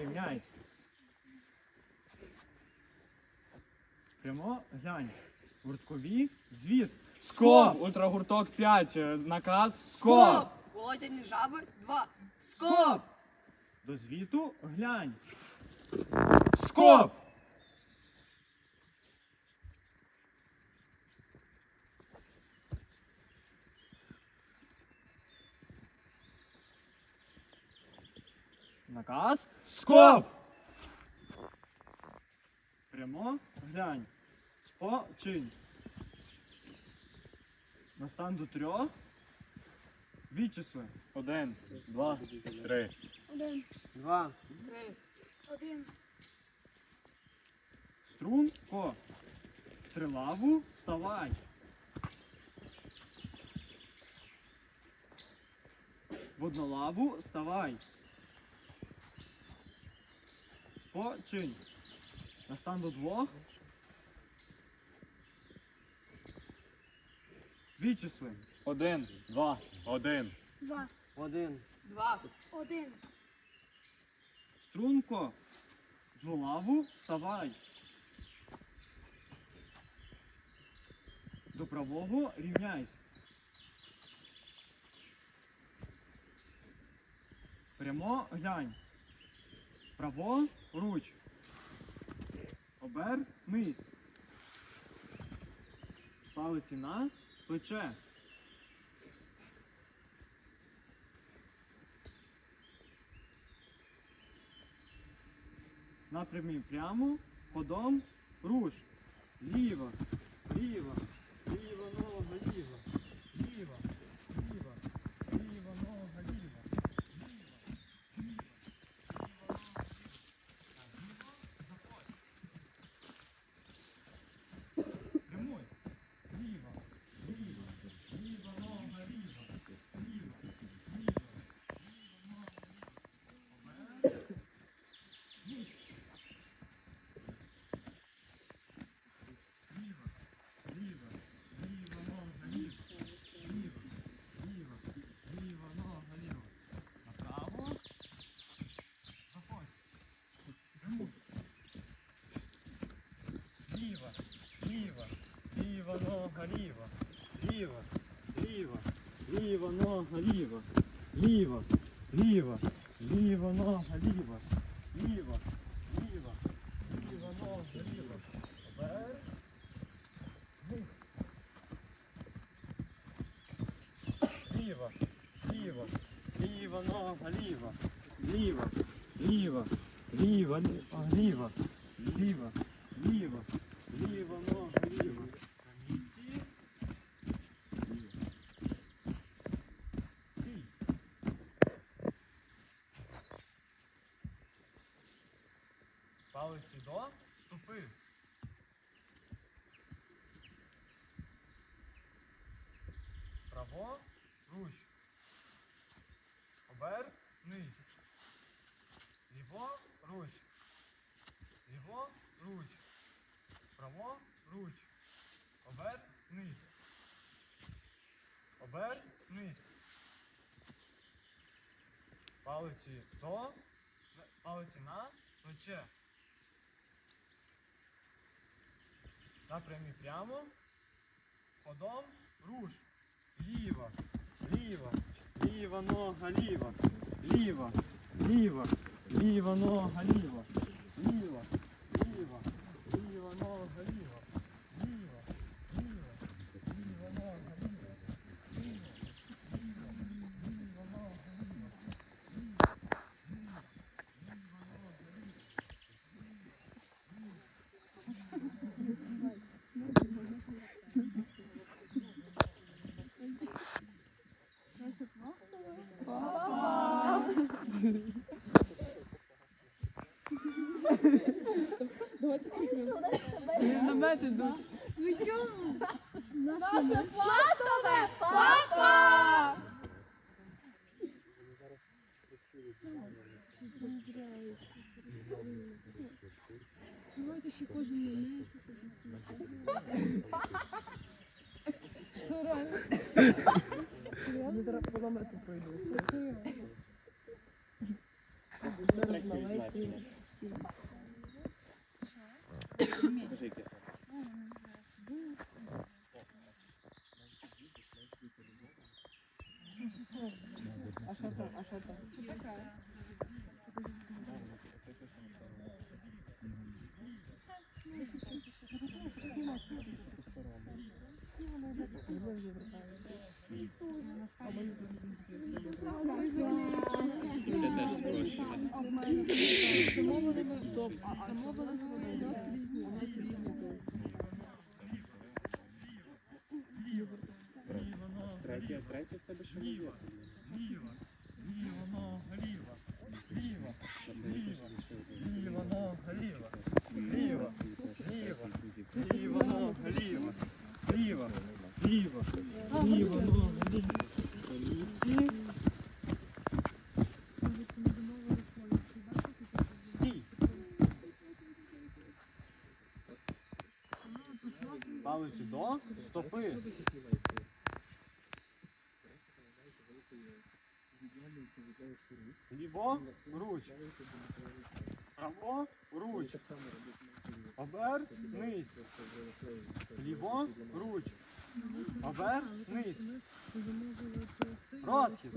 рівняйсь. Прямо глянь. Гурткові звіт. Скоп! Ультрагурток 5. е, Наказ скоп! Володяні жаби 2. Скоп! До звіту глянь. Скоп! Наказ. Скоп! Прямо глянь. Спочинь. На стан до трьох. Відчисли. Один, два, три. Один, Два. Три. один, Струнко. Трилаву вставай. В однолаву вставай. Спочинь. На стан до двох. Відчисли. Один, два, один. два, Один. Два. один, Струнко. В дволаву вставай. До правого рівняйсь. Прямо глянь. Право руч. Обернись. Палиці на плече. Напрямі прямо, ходом, руш. Ліво, ліва нога, ліво, ліво, ліво, ліва нога, ліво. Прямой. Ліво, ліво, ліва нога, ліво, ліво, ліво, ліва нога, ліво. Обережно. Ліво, ліво, ліва нога, ліво, ліво, ліво, ліва нога, ліво. Направо. Заходь. Прямуй. Ліво, ліво, ліва нога, ліво, ліво, ліво, ліва нога, ліво, ліво, ліво, ліва нога, ліво, ліво, ліво, ліва нога, ліво. Обережно. Ліво, ліво, ліва нога, ліво, ліво, ліво, ліво, ліво, ліво, ліво, ліво, ліва нога, ліво. Стій. Стій. Палиці до, ступи. Право, руч. Обернись. Ліво, руч. Ліво, руч. Право, руч. Обернись. Обернись. Палиці до, палиці на плече. Напрямі прямо. Ходом. Руш. Ліва. Ліва. Ліва нога, ліва. Ліва. Ліва. Ліва нога, ліва. Ліва. знаєте, йдуть. Ну чому? Наше пластове папа! Давайте ще кожен момент. Що робимо? Ми зараз кілометр пройдуться. Зараз давайте. Скажіть. Наметі. Це теж спрощено. Третє, третє в тебе ще не є. Ліва, нога, ліва, ліва, ліва, ліва нога, ліва, ліва, ліва, ліва нога, ліва, ліва, ліва, ліва нога, ліва. Палиці до стопи. Ліво, руч. Право, руч. Обер, низ. Ліво, руч. Обер, низ. Розхід.